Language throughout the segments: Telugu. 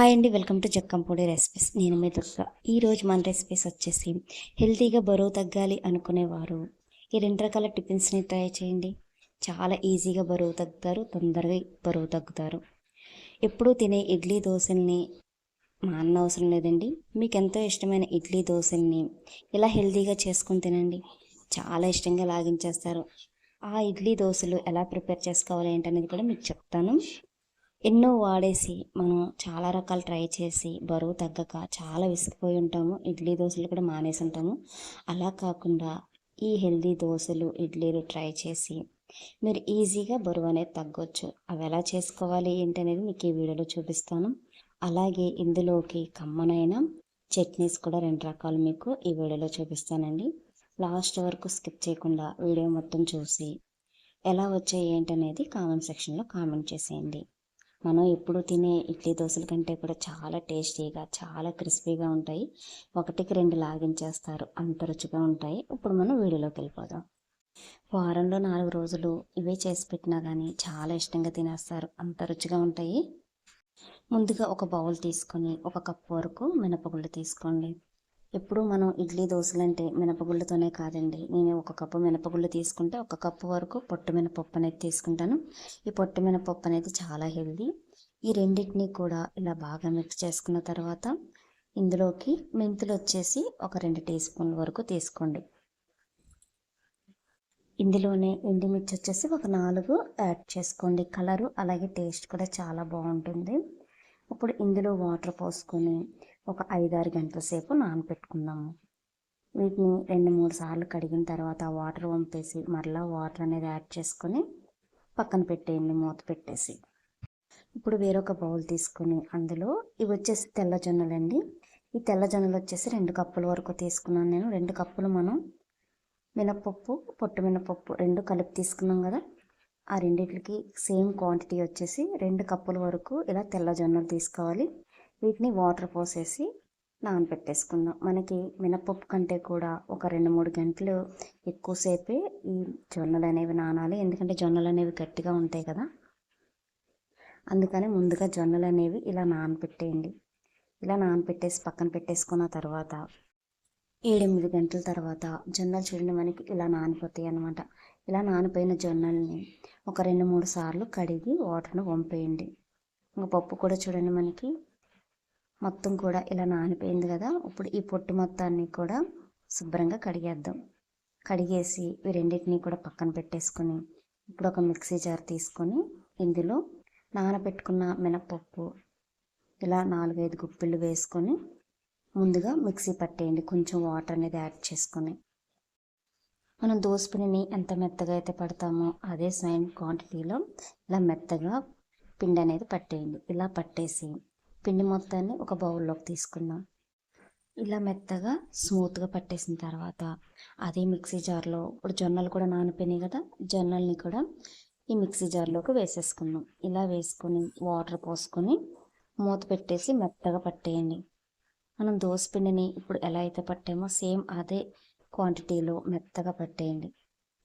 హాయ్ అండి వెల్కమ్ టు జక్కంపూడి రెసిపీస్ నేను మీ దుర్గా. ఈరోజు మన రెసిపీస్ వచ్చేసి హెల్తీగా బరువు తగ్గాలి అనుకునేవారు. ఈ రెండు రకాల టిఫిన్స్ని ట్రై చేయండి. చాలా ఈజీగా బరువు తగ్గుతారు తొందరగా బరువు తగ్గుతారు. ఎప్పుడూ తినే ఇడ్లీ దోశల్ని మాన్న అవసరం లేదండి. మీకు ఎంతో ఇష్టమైన ఇడ్లీ దోశల్ని ఇలా హెల్తీగా చేసుకుని తినండి? చాలా ఇష్టంగా లాగించేస్తారు. ఆ ఇడ్లీ దోశలు ఎలా ప్రిపేర్ చేసుకోవాలి ఏంటనేది కూడా మీకు చెప్తాను. ఎన్నో వాడేసి మనం చాలా రకాలు ట్రై చేసి బరువు తగ్గక చాలా విసిగిపోయి ఉంటాము. ఇడ్లీ దోశలు కూడా మానేసి ఉంటాము. అలా కాకుండా ఈ హెల్దీ దోశలు ఇడ్లీలు ట్రై చేసి మీరు ఈజీగా బరువు అనేది తగ్గొచ్చు. అవి ఎలా చేసుకోవాలి ఏంటి అనేది మీకు ఈ వీడియోలో చూపిస్తాను. అలాగే ఇందులోకి కమ్మనైన చట్నీస్ కూడా రెండు రకాలు మీకు ఈ వీడియోలో చూపిస్తానండి. లాస్ట్ వరకు స్కిప్ చేయకుండా వీడియో మొత్తం చూసి ఎలా వచ్చాయి ఏంటనేది కామెంట్ సెక్షన్లో కామెంట్ చేసేయండి. మనం ఎప్పుడు తినే ఇడ్లీ దోశల కంటే కూడా చాలా టేస్టీగా చాలా క్రిస్పీగా ఉంటాయి. ఒకటికి రెండు లాగించేస్తారు. అంత రుచిగా ఉంటాయి. ఇప్పుడు మనం వీడియోలోకి వెళ్ళిపోదాం. వారంలో నాలుగు రోజులు ఇవే చేసి పెట్టినా కానీ చాలా ఇష్టంగా తినేస్తారు. అంత రుచిగా ఉంటాయి. ముందుగా ఒక బౌల్ తీసుకొని ఒక కప్పు వరకు మినపగుళ్ళు తీసుకోండి. ఎప్పుడు మనం ఇడ్లీ దోశలు అంటే మినపగుళ్ళతోనే కాదండి. నేను ఒక కప్పు మినపగుళ్ళు తీసుకుంటే ఒక కప్పు వరకు పొట్టు మినపప్పు అనేది తీసుకుంటాను. ఈ పొట్టు మినపప్పు అనేది చాలా హెల్దీ. ఈ రెండింటిని కూడా ఇలా బాగా మిక్స్ చేసుకున్న తర్వాత ఇందులోకి మెంతులు వచ్చేసి ఒక రెండు టీ స్పూన్ల వరకు తీసుకోండి. ఇందులోనే ఎండుమిర్చి వచ్చేసి ఒక నాలుగు యాడ్ చేసుకోండి. కలరు అలాగే టేస్ట్ కూడా చాలా బాగుంటుంది. ఇప్పుడు ఇందులో వాటర్ పోసుకొని ఒక ఐదారు గంటల సేపు నానబెట్టుకుందాము వీటిని రెండు మూడు సార్లు కడిగిన తర్వాత వాటర్ వంపేసి మరలా వాటర్ అనేది యాడ్ చేసుకొని పక్కన పెట్టేయండి మూత పెట్టేసి. ఇప్పుడు వేరొక బౌల్ తీసుకొని అందులో ఇవి వచ్చేసి తెల్ల జొన్నలండి ఈ తెల్ల జొన్నలు వచ్చేసి రెండు కప్పుల వరకు తీసుకున్నాను నేను. రెండు కప్పులు మనం మినపప్పు పొట్టు మినపప్పు రెండు కలిపి తీసుకున్నాం కదా. ఆ రెండింటికి సేమ్ క్వాంటిటీ వచ్చేసి రెండు కప్పుల వరకు ఇలా తెల్ల జొన్నలు తీసుకోవాలి. వీటిని వాటర్ పోసేసి నానబెట్టేసుకుందాం. మనకి మినపప్పు కంటే కూడా ఒక రెండు మూడు గంటలు ఎక్కువసేపే ఈ జొన్నలు అనేవి నానాలి. ఎందుకంటే జొన్నలు అనేవి గట్టిగా ఉంటాయి కదా. అందుకని ముందుగా జొన్నలు అనేవి ఇలా నానబెట్టేయండి. ఇలా నానబెట్టేసి పక్కన పెట్టేసుకున్న తర్వాత ఏడెనిమిది గంటల తర్వాత జొన్నలు చూడండి మనకి ఇలా నానిపోతాయి అన్నమాట. ఇలా నానిపోయిన జొన్నల్ని ఒక రెండు మూడు సార్లు కడిగి వాటర్ను వంపేయండి. ఇంకా పప్పు కూడా చూడండి మనకి మొత్తం కూడా ఇలా నానిపోయింది కదా. ఇప్పుడు ఈ పొట్టు మొత్తాన్ని కూడా శుభ్రంగా కడిగేద్దాం. కడిగేసి ఈ రెండింటిని కూడా పక్కన పెట్టేసుకొని ఇప్పుడు ఒక మిక్సీ జార్ తీసుకొని ఇందులో నానబెట్టుకున్న మినపప్పు ఇలా నాలుగైదు గుప్పిళ్ళు వేసుకొని ముందుగా మిక్సీ పట్టేయండి. కొంచెం వాటర్ అనేది యాడ్ చేసుకొని. మనం దోసపిండిని ఎంత మెత్తగా అయితే పడతామో అదే సేమ్ క్వాంటిటీలో ఇలా మెత్తగా పిండి అనేది పట్టేయండి. ఇలా పట్టేసి పిండి మొత్తాన్ని ఒక బౌల్లోకి తీసుకుందాం. ఇలా మెత్తగా స్మూత్గా పట్టేసిన తర్వాత అదే మిక్సీ జార్లో ఇప్పుడు జొన్నలు కూడా నానిపోయినాయి కదా జొన్నల్ని కూడా ఈ మిక్సీ జార్లోకి వేసేసుకుందాం. ఇలా వేసుకొని వాటర్ పోసుకొని మూత పెట్టేసి మెత్తగా పట్టేయండి. మనం దోసపిండిని ఇప్పుడు ఎలా అయితే పట్టామో సేమ్ అదే క్వాంటిటీలో మెత్తగా పట్టేయండి.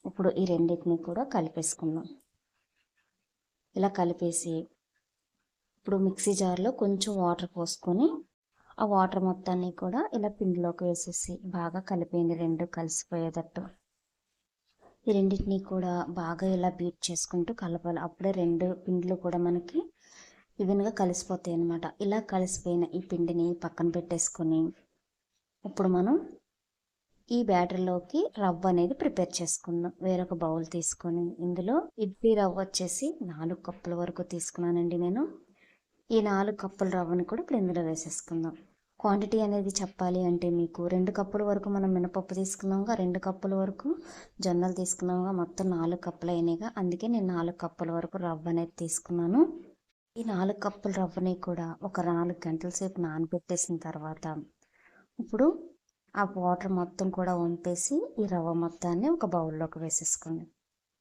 ఇప్పుడు ఈ రెండింటిని కూడా కలిపేసుకుందాం. ఇలా కలిపేసి ఇప్పుడు మిక్సీ జార్లో కొంచెం వాటర్ పోసుకొని ఆ వాటర్ మొత్తాన్ని కూడా ఇలా పిండిలోకి వేసేసి బాగా కలిపేయండి. రెండు కలిసిపోయేటట్టు. ఈ రెండింటిని కూడా బాగా ఇలా బీట్ చేసుకుంటూ కలపాలి. అప్పుడే రెండు పిండిలు కూడా మనకి ఈవెన్గా కలిసిపోతాయి అన్నమాట. ఇలా కలిసిపోయిన ఈ పిండిని పక్కన పెట్టేసుకొని ఇప్పుడు మనం ఈ బ్యాటర్లోకి రవ్వ అనేది ప్రిపేర్ చేసుకుందాం. వేరొక బౌల్ తీసుకొని ఇందులో ఇడ్లీ రవ్వ వచ్చేసి నాలుగు కప్పుల వరకు తీసుకున్నానండి నేను. ఈ నాలుగు కప్పుల రవ్వని కూడా ఇప్పుడు ఇందులో వేసేసుకుందాం. క్వాంటిటీ అనేది చెప్పాలి అంటే మీకు రెండు కప్పుల వరకు మనం మినపప్పు తీసుకున్నాముగా రెండు కప్పుల వరకు జొన్నలు తీసుకున్నాముగా మొత్తం నాలుగు కప్పులు అయినాయిగా. అందుకే నేను నాలుగు కప్పుల వరకు రవ్వ అనేది తీసుకున్నాను. ఈ నాలుగు కప్పుల రవ్వని కూడా ఒక నాలుగు గంటల సేపు నానబెట్టేసిన తర్వాత ఇప్పుడు ఆ వాటర్ మొత్తం కూడా వంపేసి ఈ రవ్వ మొత్తాన్ని ఒక బౌల్లోకి వేసేసుకోండి.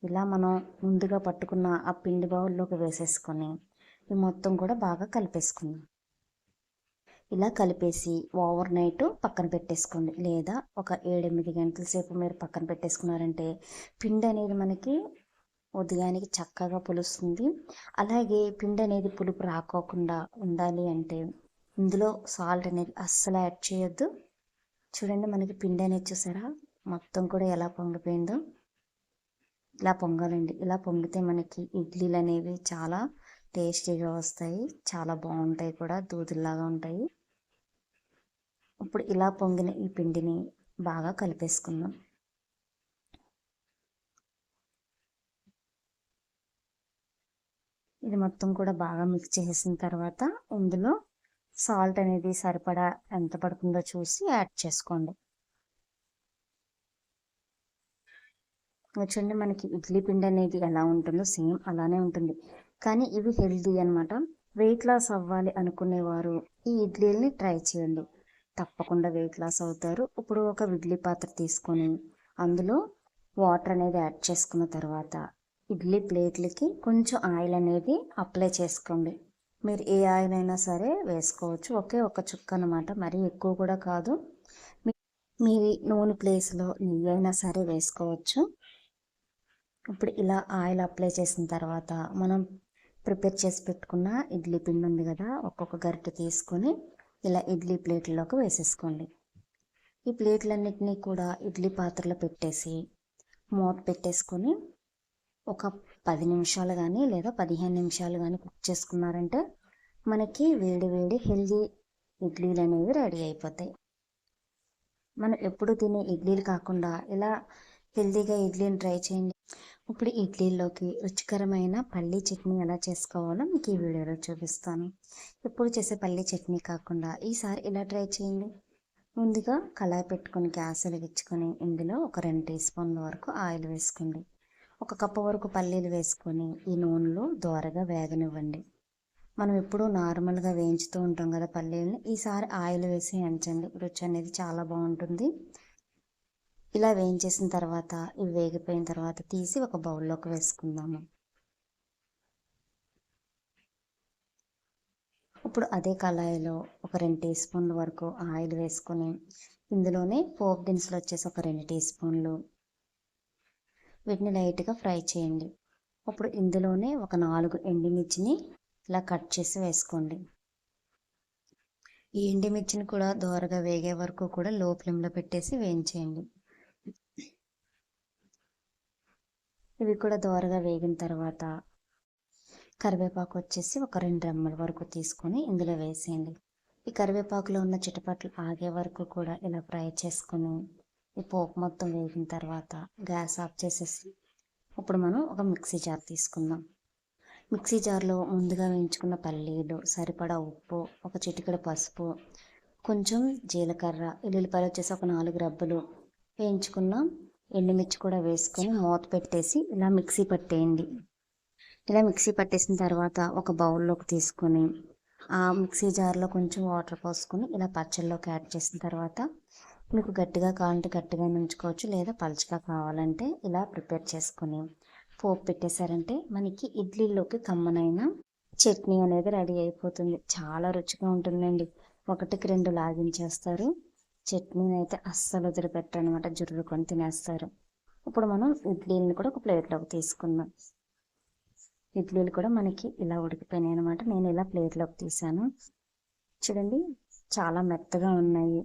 ఇలా మనం ముందుగా పట్టుకున్న ఆ పిండి బౌల్లోకి వేసేసుకొని ఈ మొత్తం కూడా బాగా కలిపేసుకుందాం. ఇలా కలిపేసి ఓవర్ నైట్ పక్కన పెట్టేసుకోండి. లేదా ఒక ఏడెనిమిది గంటల సేపు మీరు పక్కన పెట్టేసుకున్నారంటే పిండి అనేది మనకి ఉదయానికి చక్కగా పులుస్తుంది. అలాగే పిండి అనేది పులుపు రాకోకుండా ఉండాలి అంటే ఇందులో సాల్ట్ అనేది అస్సలు యాడ్ చేయొద్దు. చూడండి మనకి పిండి అనేది చూసారా? మొత్తం కూడా ఎలా పొంగిపోయిందో. ఇలా పొంగాలండి. ఇలా పొంగితే మనకి ఇడ్లీలు అనేవి చాలా టేస్టీగా వస్తాయి. చాలా బాగుంటాయి కూడా. దూదుల్లాగా ఉంటాయి. ఇప్పుడు ఇలా పొంగిన ఈ పిండిని బాగా కలిపేసుకుందాం. ఇది మొత్తం కూడా బాగా మిక్స్ చేసిన తర్వాత ఇందులో సాల్ట్ అనేది సరిపడా ఎంత పడుతుందో చూసి యాడ్ చేసుకోండి. చూడండి మనకి ఇడ్లీ పిండి అనేది ఎలా ఉంటుందో సేమ్ అలానే ఉంటుంది. కానీ ఇవి హెల్దీ అనమాట వెయిట్ లాస్ అవ్వాలి అనుకునేవారు. ఈ ఇడ్లీలని ట్రై చేయండి. తప్పకుండా వెయిట్ లాస్ అవుతారు. ఇప్పుడు ఒక ఇడ్లీ పాత్ర తీసుకొని అందులో వాటర్ అనేది యాడ్ చేసుకున్న తర్వాత ఇడ్లీ ప్లేట్లకి కొంచెం ఆయిల్ అనేది అప్లై చేసుకోండి. మీరు ఏ ఆయిల్ అయినా సరే వేసుకోవచ్చు. ఒకే ఒక చుక్క అనమాట మరీ ఎక్కువ కూడా కాదు. మీరు నూనె ప్లేస్లో నెయ్యి అయినా సరే వేసుకోవచ్చు. ఇప్పుడు ఇలా ఆయిల్ అప్లై చేసిన తర్వాత మనం ప్రిపేర్ చేసి పెట్టుకున్న ఇడ్లీ పిండి ఉంది కదా ఒక్కొక్క గరిటె తీసుకొని ఇలా ఇడ్లీ ప్లేట్లలోకి వేసేసుకోండి. ఈ ప్లేట్లన్నిటినీ కూడా ఇడ్లీ పాత్రలో పెట్టేసి మూత పెట్టేసుకొని ఒక పది నిమిషాలు కానీ లేదా పదిహేను నిమిషాలు కానీ కుక్ చేసుకున్నారంటే మనకి వేడి వేడి హెల్దీ ఇడ్లీలు అనేవి రెడీ అయిపోతాయి. మనం ఎప్పుడు తినే ఇడ్లీలు కాకుండా ఇలా హెల్దీగా ఇడ్లీని ట్రై చేయండి. ఇప్పుడు ఇడ్లీలోకి రుచికరమైన పల్లీ చట్నీ ఎలా చేసుకోవాలో మీకు ఈ వీడియోలో చూపిస్తాను. ఎప్పుడు చేసే పల్లీ చట్నీ కాకుండా ఈసారి ఇలా ట్రై చేయండి? ముందుగా కళాయి పెట్టుకొని గ్యాస్ వెలిగించుకొని ఇందులో ఒక రెండు టీ స్పూన్ల వరకు ఆయిల్ వేసుకోండి. ఒక కప్పు వరకు పల్లీలు వేసుకొని ఈ నూనెలో దోరగా వేగనివ్వండి. మనం ఎప్పుడూ నార్మల్గా వేయించుతూ ఉంటాం కదా పల్లీలని. ఈసారి ఆయిల్ వేసి ఎంచండి రుచి అనేది చాలా బాగుంటుంది. ఇలా వేయించేసిన తర్వాత ఇవి వేగిపోయిన తర్వాత తీసి ఒక బౌల్లోకి వేసుకుందాము. ఇప్పుడు అదే కళాయిలో ఒక రెండు టీ స్పూన్ల వరకు ఆయిల్ వేసుకొని ఇందులోనే పోప్ దినుసులు వచ్చేసి ఒక రెండు టీ స్పూన్లు. వీటిని లైట్గా ఫ్రై చేయండి. అప్పుడు ఇందులోనే ఒక నాలుగు ఎండిమిర్చిని ఇలా కట్ చేసి వేసుకోండి. ఈ ఎండిమిర్చిని కూడా దోరగా వేగే వరకు కూడా లో ఫ్లేమ్లో పెట్టేసి వేయించేయండి. ఇవి కూడా దోరగా వేగిన తర్వాత కరివేపాకు వచ్చేసి ఒక రెండు రెమ్మల వరకు తీసుకొని ఇందులో వేసేయండి. ఈ కరివేపాకులో ఉన్న చిటపట్లు ఆగే వరకు కూడా ఇలా ఫ్రై చేసుకొని ఈ పోపు మొత్తం వేగిన తర్వాత గ్యాస్ ఆఫ్ చేసేసి ఇప్పుడు మనం ఒక మిక్సీ జార్ తీసుకుందాం. మిక్సీ జార్లో ముందుగా వేయించుకున్న పల్లీలు సరిపడా ఉప్పు ఒక చిటికెడ పసుపు కొంచెం జీలకర్ర ఎల్లుల్లిపాయలు వచ్చేసి ఒక నాలుగు రబ్బలు వేయించుకున్న ఎండుమిర్చి కూడా వేసుకొని మూత పెట్టేసి ఇలా మిక్సీ పట్టేయండి. ఇలా మిక్సీ పట్టేసిన తర్వాత ఒక బౌల్లోకి తీసుకొని ఆ మిక్సీ జార్లో కొంచెం వాటర్ పోసుకొని ఇలా పచ్చళ్ళలోకి యాడ్ చేసిన తర్వాత మీకు గట్టిగా కావాలంటే గట్టిగా ఉంచుకోవచ్చు లేదా పలుచగా కావాలంటే ఇలా ప్రిపేర్ చేసుకొని పోపు పెట్టేశారంటే మనకి ఇడ్లీలోకి కమ్మనైన చట్నీ అనేది రెడీ అయిపోతుంది. చాలా రుచిగా ఉంటుందండి. ఒకటికి రెండు లాగించేస్తారు. చట్నీని అయితే అస్సలు వదిలిపెట్టరు అనమాట జుర్రుకొని తినేస్తారు. ఇప్పుడు మనం ఇడ్లీని కూడా ఒక ప్లేట్లోకి తీసుకుందాం. ఇడ్లీలు కూడా మనకి ఇలా ఉడికిపోయినాయి అనమాట నేను ఇలా ప్లేట్లోకి తీసాను. చూడండి చాలా మెత్తగా ఉన్నాయి.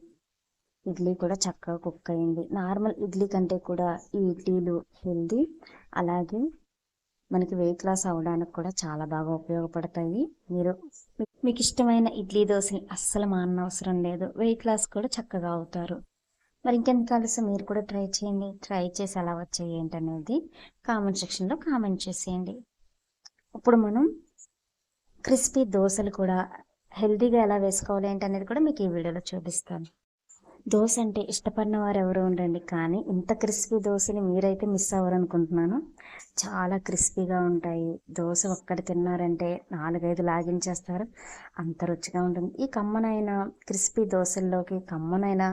ఇడ్లీ కూడా చక్కగా కుక్ అయింది. నార్మల్ ఇడ్లీ కంటే కూడా ఈ ఇడ్లీలు హెల్దీ. అలాగే మనకి వెయిట్ లాస్ అవ్వడానికి కూడా చాలా బాగా ఉపయోగపడతాయి. మీరు మీకు ఇష్టమైన ఇడ్లీ దోశని అస్సలు మానవసరం లేదు. వెయిట్ లాస్ కూడా చక్కగా అవుతారు. మరి ఇంకెంత కలిసి మీరు కూడా ట్రై చేయండి. ట్రై చేసి ఎలా వచ్చాయి ఏంటనేది కామెంట్ సెక్షన్లో కామెంట్ చేసేయండి. ఇప్పుడు మనం క్రిస్పీ దోశలు కూడా హెల్తీగా ఎలా వేసుకోవాలి ఏంటనేది కూడా మీకు ఈ వీడియోలో చూపిస్తాను. దోశ అంటే ఇష్టపడిన వారు ఎవరు ఉండండి. కానీ ఇంత క్రిస్పీ దోశని మీరైతే మిస్ అవ్వరనుకుంటున్నాను. చాలా క్రిస్పీగా ఉంటాయి. దోశ ఒక్కటి తిన్నారంటే నాలుగైదు లాగించేస్తారు. అంత రుచిగా ఉంటుంది. ఈ కమ్మనైన క్రిస్పీ దోశల్లోకి కమ్మనైన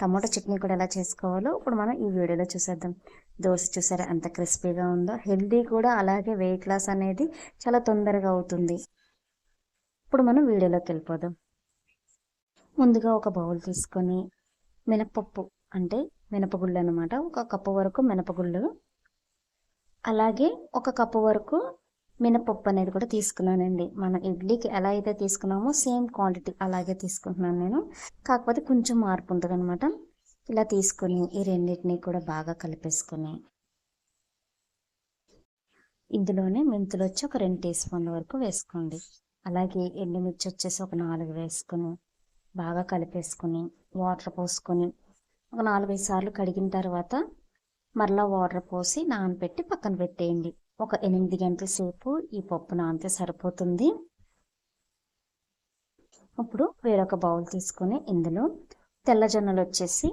టమాటో చట్నీ కూడా ఎలా చేసుకోవాలో ఇప్పుడు మనం ఈ వీడియోలో చూసేద్దాం. దోశ చూసారా ఎంత క్రిస్పీగా ఉందో. హెల్దీ కూడా అలాగే వెయిట్ లాస్ అనేది చాలా తొందరగా అవుతుంది. ఇప్పుడు మనం వీడియోలోకి వెళ్ళిపోదాం. ముందుగా ఒక బౌల్ తీసుకొని మినపప్పు అంటే మినపగుళ్ళు అనమాట ఒక కప్పు వరకు మినపగుళ్ళు. అలాగే ఒక కప్పు వరకు మినపప్పు అనేది కూడా తీసుకున్నానండి. మన ఇడ్లీకి ఎలా అయితే తీసుకున్నామో సేమ్ క్వాంటిటీ అలాగే తీసుకుంటున్నాను నేను. కాకపోతే కొంచెం మార్పు ఉంటుంది అనమాట ఇలా తీసుకొని ఈ రెండింటిని కూడా బాగా కలిపేసుకుని ఇందులోనే మెంతులు వచ్చి ఒక రెండు టీ స్పూన్ల వరకు వేసుకోండి. అలాగే ఎండుమిర్చి వచ్చేసి ఒక నాలుగు వేసుకుని బాగా కలిపేసుకొని వాటర్ పోసుకొని ఒక నాలుగైదు సార్లు కడిగిన తర్వాత మరలా వాటర్ పోసి నానబెట్టి పక్కన పెట్టేయండి. ఒక ఎనిమిది గంటల సేపు ఈ పప్పు నానితే సరిపోతుంది. ఇప్పుడు వేరొక బౌల్ తీసుకొని ఇందులో తెల్ల జొన్నలు వచ్చేసి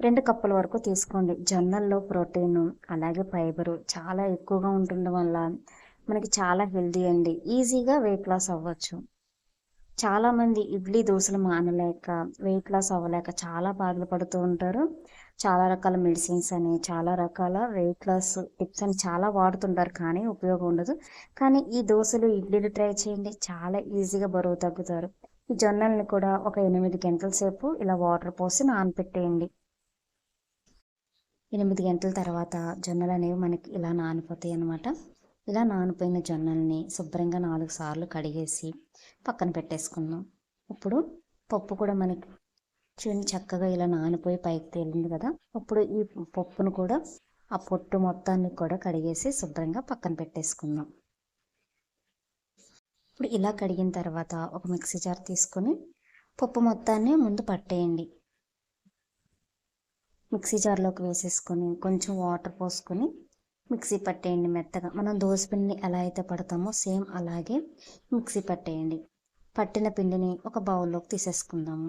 రెండు కప్పుల వరకు తీసుకోండి. జొన్నల్లో ప్రోటీన్ అలాగే ఫైబరు చాలా ఎక్కువగా ఉండడం వల్ల మనకి చాలా హెల్దీ అండి. ఈజీగా వెయిట్ లాస్ అవ్వచ్చు. చాలామంది ఇడ్లీ దోశలు మానలేక వెయిట్ లాస్ అవ్వలేక చాలా బాధలు పడుతూ ఉంటారు. చాలా రకాల మెడిసిన్స్ అని చాలా రకాల వెయిట్ లాస్ టిప్స్ అని చాలా వాడుతుంటారు కానీ ఉపయోగం ఉండదు. కానీ ఈ దోశలు ఇడ్లీలు ట్రై చేయండి. చాలా ఈజీగా బరువు తగ్గుతారు. ఈ జొన్నల్ని కూడా ఒక ఎనిమిది గంటల సేపు ఇలా వాటర్ పోసి నానపెట్టేయండి. ఎనిమిది గంటల తర్వాత జొన్నలు అనేవి మనకి ఇలా నానిపోతాయి అన్నమాట. ఇలా నానిపోయిన జొన్నల్ని శుభ్రంగా నాలుగు సార్లు కడిగేసి పక్కన పెట్టేసుకున్నాం ఇప్పుడు పప్పు కూడా మనకి చూడండి చక్కగా ఇలా నానిపోయి పైకి తేలింది కదా. ఇప్పుడు ఈ పప్పును కూడా ఆ పొట్టు మొత్తాన్ని కూడా కడిగేసి శుభ్రంగా పక్కన పెట్టేసుకుందాం. ఇప్పుడు ఇలా కడిగిన తర్వాత ఒక మిక్సీ జార్ తీసుకొని పప్పు మొత్తాన్ని ముందు పట్టేయండి. మిక్సీ జార్లోకి వేసేసుకొని కొంచెం వాటర్ పోసుకొని మిక్సీ పట్టేయండి మెత్తగా. మనం పిండిని ఎలా అయితే పడతామో సేమ్ అలాగే మిక్సీ పట్టేయండి. పట్టిన పిండిని ఒక బౌల్లోకి తీసేసుకుందాము.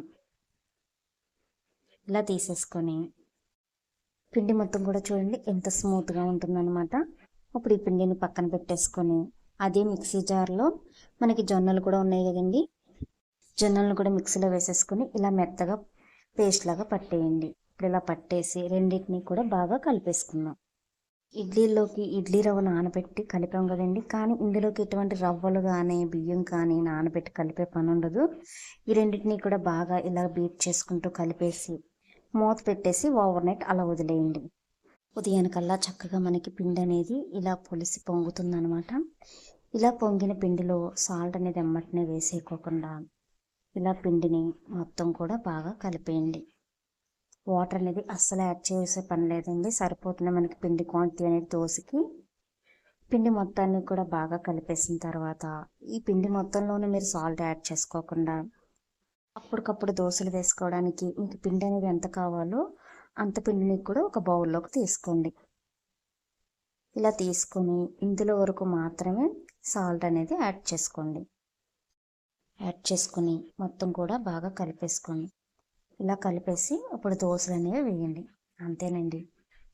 ఇలా తీసేసుకొని పిండి మొత్తం కూడా చూడండి ఎంత స్మూత్గా ఉంటుందన్నమాట. ఇప్పుడు ఈ పిండిని పక్కన పెట్టేసుకొని అదే మిక్సీ జార్లో మనకి జొన్నలు కూడా ఉన్నాయి కదండి. జొన్నలను కూడా మిక్సీలో వేసేసుకొని ఇలా మెత్తగా పేస్ట్ లాగా పట్టేయండి. ఇప్పుడు ఇలా పట్టేసి రెండింటిని కూడా బాగా కలిపేసుకుందాం. ఇడ్లీలోకి ఇడ్లీ రవ్వ నానబెట్టి కలిపాం కదండి. కానీ ఇందులోకి ఎటువంటి రవ్వలు కానీ బియ్యం కానీ నానబెట్టి కలిపే పని ఉండదు. ఈ రెండింటిని కూడా బాగా ఇలా బీట్ చేసుకుంటూ కలిపేసి మూత పెట్టేసి ఓవర్ నైట్ అలా వదిలేయండి. ఉదయానికల్లా చక్కగా మనకి పిండి అనేది ఇలా పొలిసి పొంగుతుందనమాట. ఇలా పొంగిన పిండిలో సాల్ట్ అనేది ఎమ్మటనే వేసేయకోకుండా ఇలా పిండిని మొత్తం కూడా బాగా కలిపేయండి. వాటర్ అనేది అస్సలు యాడ్ చేసే పని లేదండి. సరిపోతుంది మనకి పిండి క్వాంటిటీ అనేది దోశకి. పిండి మొత్తాన్ని కూడా బాగా కలిపేసిన తర్వాత ఈ పిండి మొత్తంలోనే మీరు సాల్ట్ యాడ్ చేసుకోకుండా అప్పటికప్పుడు దోశలు వేసుకోవడానికి మీకు పిండి అనేది ఎంత కావాలో అంత పిండిని కూడా ఒక బౌల్లోకి తీసుకోండి. ఇలా తీసుకొని ఇందులో వరకు మాత్రమే సాల్ట్ అనేది యాడ్ చేసుకోండి. యాడ్ చేసుకొని మొత్తం కూడా బాగా కలిపేసుకోండి. ఇలా కలిపేసి ఇప్పుడు దోశలు అనేవి వేయండి. అంతేనండి.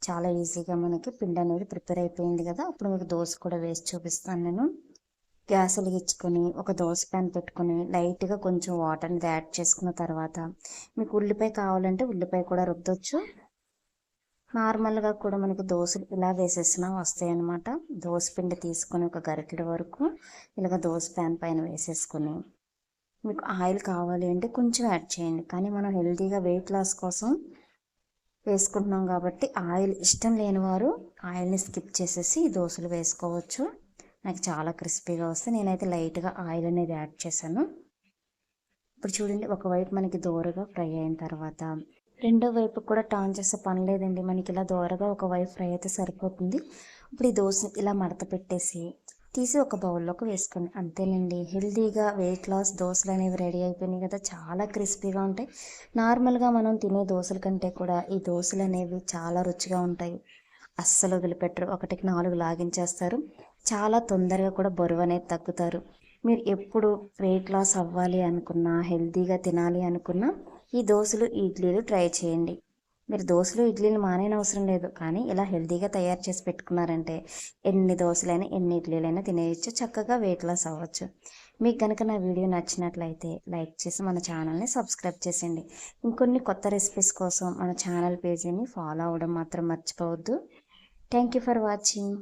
చాలా ఈజీగా మనకి పిండి అనేది ప్రిపేర్ అయిపోయింది కదా అప్పుడు మీకు దోశ కూడా వేసి చూపిస్తాను నేను. గ్యాస్ వెలిగించుకొని ఒక దోశ ప్యాన్ పెట్టుకొని లైట్గా కొంచెం వాటర్ అనేది యాడ్ చేసుకున్న తర్వాత మీకు ఉల్లిపాయ కావాలంటే ఉల్లిపాయ కూడా రుద్దొచ్చు. నార్మల్గా కూడా మనకు దోశలు ఇలా వేసేసినా వస్తాయన్నమాట. దోశ పిండి తీసుకొని ఒక గరిటెల వరకు ఇలాగ దోశ ప్యాన్ పైన వేసేసుకొని మీకు ఆయిల్ కావాలి అంటే కొంచెం యాడ్ చేయండి. కానీ మనం హెల్తీగా వెయిట్ లాస్ కోసం వేసుకుంటున్నాం కాబట్టి ఆయిల్ ఇష్టం లేని వారు ఆయిల్ని స్కిప్ చేసేసి దోశలు వేసుకోవచ్చు. నాకు చాలా క్రిస్పీగా వస్తే నేనైతే లైట్గా ఆయిల్ అనేది యాడ్ చేశాను. ఇప్పుడు చూడండి ఒకవైపు మనకి దోరగా ఫ్రై అయిన తర్వాత రెండో వైపు కూడా టర్న్ చేసే పని లేదండి. మనకి ఇలా దోరగా ఒకవైపు ఫ్రై అయితే సరిపోతుంది. ఇప్పుడు ఈ దోశ ఇలా మడత పెట్టేసి తీసి ఒక బౌల్లోకి వేసుకోండి అంతేనండి హెల్తీగా వెయిట్ లాస్ దోశలు అనేవి రెడీ అయిపోయినాయి కదా చాలా క్రిస్పీగా ఉంటాయి. నార్మల్గా మనం తినే దోశల కంటే కూడా ఈ దోశలు అనేవి చాలా రుచిగా ఉంటాయి. అస్సలు వదిలిపెట్టరు. ఒకటికి నాలుగు లాగించేస్తారు. చాలా తొందరగా కూడా బరువు అనేది తగ్గుతారు. మీరు ఎప్పుడు వెయిట్ లాస్ అవ్వాలి అనుకున్నా హెల్తీగా తినాలి అనుకున్నా ఈ దోశలు ఇడ్లీలు ట్రై చేయండి. మీరు దోశలు ఇడ్లీలు మానేన అవసరం లేదు. కానీ ఇలా హెల్తీగా తయారు చేసి పెట్టుకున్నారంటే ఎన్ని దోశలైనా ఎన్ని ఇడ్లీలైనా తినేయచ్చు చక్కగా వెయిట్ లాస్ అవ్వచ్చు. మీకు కనుక నా వీడియో నచ్చినట్లయితే లైక్ చేసి మన ఛానల్ని సబ్స్క్రైబ్ చేసేయండి. ఇంకొన్ని కొత్త రెసిపీస్ కోసం మన ఛానల్ పేజీని ఫాలో అవ్వడం మాత్రం మర్చిపోవద్దు. Thank you for watching